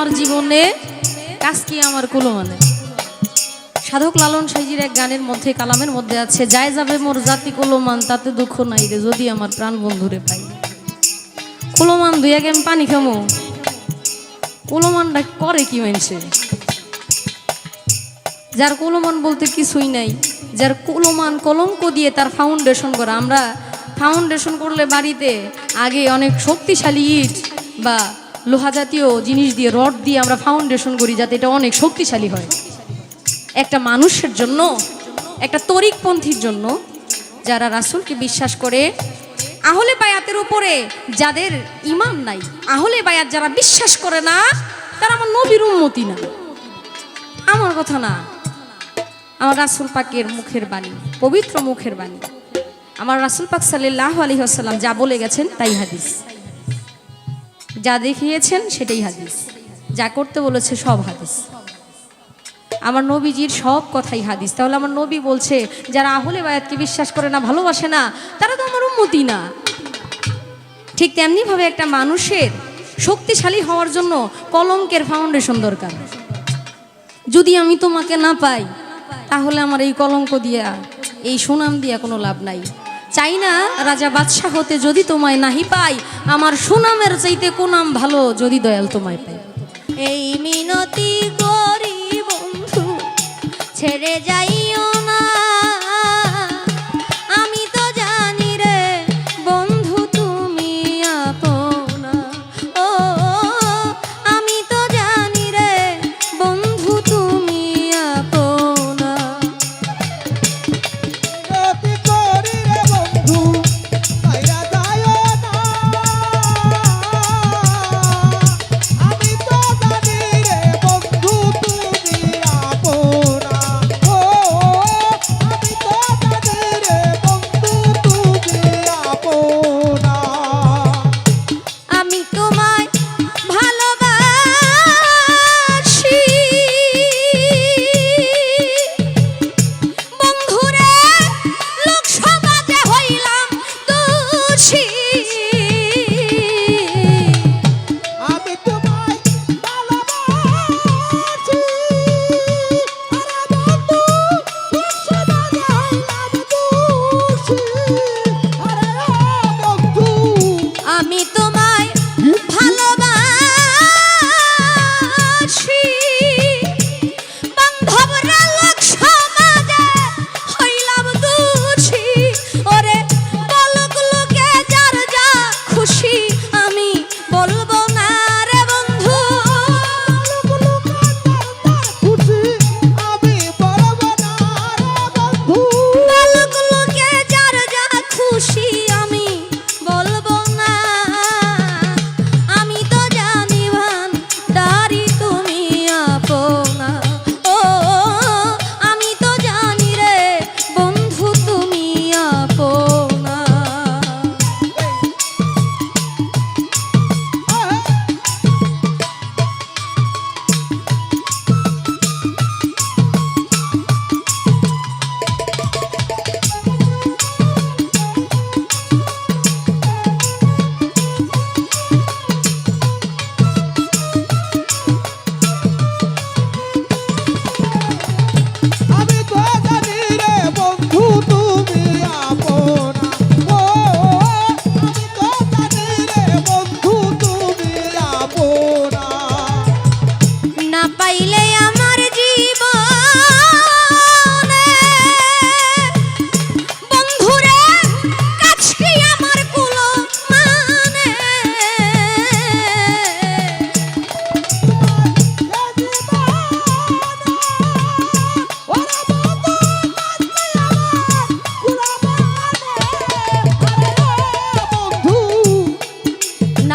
আমার জীবনে, কাজ কি আমার কুলো মানে সাধক লালন সাইজির এক গানের মধ্যে, কালামের মধ্যে আছে যায় যাবে মোর জাতি কুলোমান, তাতে দুঃখ নাই রে, যদি আমার প্রাণ বন্ধুরে পাই। কুলোমান, দুই এক পানি খামো। কুলোমানটা করে কি মানছে যার কুলোমান বলতে কিছুই নাই, যার কুলোমান কলঙ্ক দিয়ে তার ফাউন্ডেশন করা। আমরা ফাউন্ডেশন করলে বাড়িতে আগে অনেক শক্তিশালী ইট বা লোহা জাতীয় জিনিস দিয়ে, রড দিয়ে আমরা ফাউন্ডেশন করি যাতে এটা অনেক শক্তিশালী হয়। একটা মানুষের জন্য, একটা তরিকপন্থীর জন্য যারা রাসূলকে বিশ্বাস করে, আহলে বায়াতের উপরে যাদের ইমান নাই, আহলে বায়াত যারা বিশ্বাস করে না, তারা আমার নবীর উন্মতি না। আমার কথা না। আমার রাসুল পাকের মুখের বাণী, পবিত্র মুখের বাণী। আমার রাসুল পাক সাল্লাহ আলী আসাল্লাম যা বলে গেছেন তাই হাদিস। যা দেখিয়েছেন সেটাই হাদিস। যা করতে বলেছে সব হাদিস। আমার নবীজির সব কথাই হাদিস। তাহলে আমার নবী বলছে, যারা আহলে বায়াতকে বিশ্বাস করে না, ভালোবাসে না, তারা তো আমার উন্মতি না। ঠিক তেমনিভাবে একটা মানুষের শক্তিশালী হওয়ার জন্য কলঙ্কের ফাউন্ডেশন দরকার। যদি আমি তোমাকে না পাই, তাহলে আমার এই কলঙ্ক দিয়া, এই সুনাম দিয়া কোনো লাভ নাই। চাই না, রাজা বাদশাহ হতে যদি তোমায় নাহি পাই, আমার সুনামের চাইতে কোনাম ভালো যদি দয়াল তোমায় পাই। এই মিনতি করি বন্ধু, ছেড়ে যাইও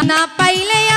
না না পাইলে